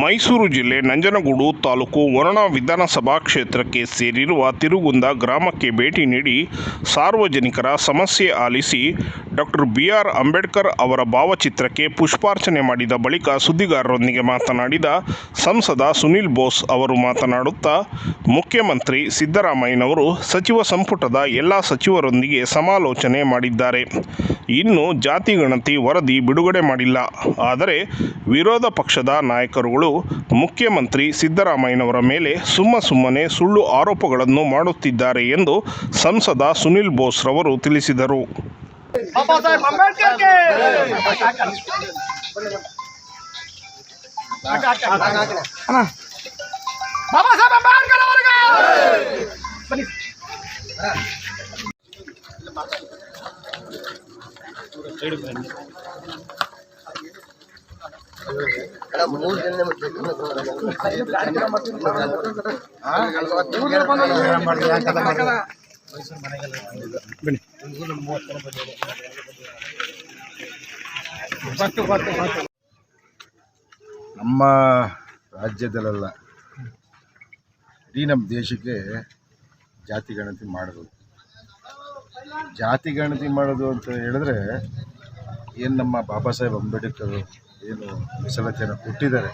ಮೈಸೂರು ಜಿಲ್ಲೆ ನಂಜನಗೂಡು ತಾಲೂಕು ವರುಣ ವಿಧಾನಸಭಾ ಕ್ಷೇತ್ರಕ್ಕೆ ಸೇರಿರುವ ತಿರುಗುಂದ ಗ್ರಾಮಕ್ಕೆ ಭೇಟಿ ನೀಡಿ ಸಾರ್ವಜನಿಕರ ಸಮಸ್ಯೆ ಆಲಿಸಿ ಡಾಕ್ಟರ್ ಬಿ ಆರ್ ಅಂಬೇಡ್ಕರ್ ಅವರ ಭಾವಚಿತ್ರಕ್ಕೆ ಪುಷ್ಪಾರ್ಚನೆ ಮಾಡಿದ ಬಳಿಕ ಸುದ್ದಿಗಾರರೊಂದಿಗೆ ಮಾತನಾಡಿದ ಸಂಸದ ಸುನಿಲ್ ಬೋಸ್ ಅವರು ಮಾತನಾಡುತ್ತಾ, ಮುಖ್ಯಮಂತ್ರಿ ಸಿದ್ದರಾಮಯ್ಯನವರು ಸಚಿವ ಸಂಪುಟದ ಎಲ್ಲ ಸಚಿವರೊಂದಿಗೆ ಸಮಾಲೋಚನೆ ಮಾಡಿದ್ದಾರೆ. ಇನ್ನು ಜಾತಿ ಗಣತಿ ವರದಿ ಬಿಡುಗಡೆ ಮಾಡಿಲ್ಲ. ಆದರೆ ವಿರೋಧ ಪಕ್ಷದ ನಾಯಕರುಗಳು, ಮುಖ್ಯಮಂತ್ರಿ ಸಿದ್ದರಾಮಯ್ಯನವರ ಮೇಲೆ ಸುಮ್ಮ ಸುಮ್ಮನೆ ಸುಳ್ಳು ಆರೋಪಗಳನ್ನು ಮಾಡುತ್ತಿದ್ದಾರೆ ಎಂದು ಸಂಸದ ಸುನಿಲ್ ಬೋಸ್ ರವರು ತಿಳಿಸಿದರು. ಬಾಬಾ ಸಾಹೇಬ್ ನಮ್ಮ ರಾಜ್ಯದಲ್ಲೆಲ್ಲ ಇಡೀ ನಮ್ಮ ದೇಶಕ್ಕೆ ಜಾತಿ ಗಣತಿ ಮಾಡೋದು. ಜಾತಿ ಗಣತಿ ಮಾಡೋದು ಅಂತ ಹೇಳಿದ್ರೆ ಏನು ನಮ್ಮ ಬಾಬಾ ಸಾಹೇಬ್ ಅಂಬೇಡ್ಕರ್ ಏನು ಮೀಸಲಾತಿಯನ್ನು ಕೊಟ್ಟಿದ್ದಾರೆ,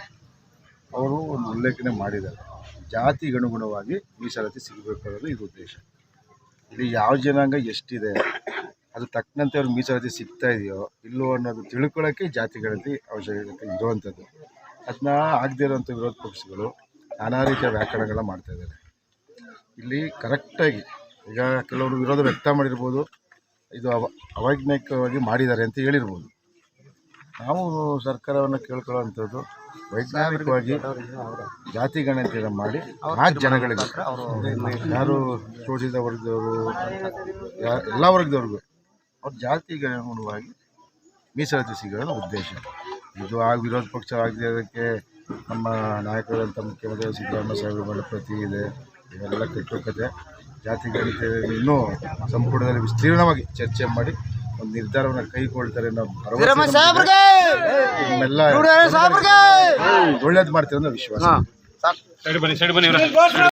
ಅವರು ಒಂದು ಉಲ್ಲೇಖನೆ ಮಾಡಿದ್ದಾರೆ. ಜಾತಿಗನುಗುಣವಾಗಿ ಮೀಸಲಾತಿ ಸಿಗಬೇಕು ಅನ್ನೋದು ಇದು ಉದ್ದೇಶ. ಇಲ್ಲಿ ಯಾವ ಜನಾಂಗ ಎಷ್ಟಿದೆ, ಅದು ತಕ್ಕಂತೆ ಅವ್ರಿಗೆ ಮೀಸಲಾತಿ ಸಿಗ್ತಾ ಇದೆಯೋ ಇಲ್ಲೋ ಅನ್ನೋದು ತಿಳ್ಕೊಳ್ಳೋಕ್ಕೆ ಜಾತಿ ಗಣತಿ ಅವಶ್ಯಕತೆ ಇರುವಂಥದ್ದು. ಅದನ್ನ ಆಗದೇ ಇರೋಂಥ ವಿರೋಧ ಪಕ್ಷಗಳು ನಾನಾ ರೀತಿಯ ವ್ಯಾಕರಣಗಳನ್ನ ಮಾಡ್ತಾ ಇದ್ದಾರೆ. ಇಲ್ಲಿ ಕರೆಕ್ಟಾಗಿ ಈಗ ಕೆಲವರು ವಿರೋಧ ವ್ಯಕ್ತ ಮಾಡಿರ್ಬೋದು ಇದು ಅವ, ಅವೈಜ್ಞಾನಿಕವಾಗಿ ಮಾಡಿದ್ದಾರೆ ಅಂತ ಹೇಳಿರ್ಬೋದು. ನಾವು ಸರ್ಕಾರವನ್ನು ಕೇಳ್ಕೊಳ್ಳುವಂಥದ್ದು ವೈಜ್ಞಾನಿಕವಾಗಿ ಜಾತಿ ಗಣತಿಯನ್ನು ಮಾಡಿ ಆ ಜನಗಳಿಗೆ ಯಾರು ಶೋಷಿತ ವರ್ಗದವರು ಎಲ್ಲ ವರ್ಗದವ್ರಿಗೂ ಅವ್ರ ಜಾತಿ ಗಣವಾಗಿ ಮೀಸಲಾತಿ ಸಿಗೋದು ಉದ್ದೇಶ. ಇದು ಆ ವಿರೋಧ ಪಕ್ಷ ಆಗದೆ ಅದಕ್ಕೆ ನಮ್ಮ ನಾಯಕರಾದಂಥ ಮುಖ್ಯಮಂತ್ರಿ ಸಿದ್ದರಾಮಯ್ಯ ಸಾಹೇಬ್ರ ಪ್ರತಿ ಇದೆ. ಇವೆಲ್ಲ ಕಟ್ಟುಕತೆ ಜಾತಿ ಗಣಿತ ಇನ್ನೂ ಸಂಪುಟದಲ್ಲಿ ವಿಸ್ತೀರ್ಣವಾಗಿ ಚರ್ಚೆ ಮಾಡಿ ಒಂದು ನಿರ್ಧಾರವನ್ನು ಕೈಗೊಳ್ತಾರೆ. ನಿಮ್ಮೆಲ್ಲ ಒಳ್ಳೇದು ಮಾಡ್ತೀವಿ ಅನ್ನೋ ವಿಶ್ವಾಸ.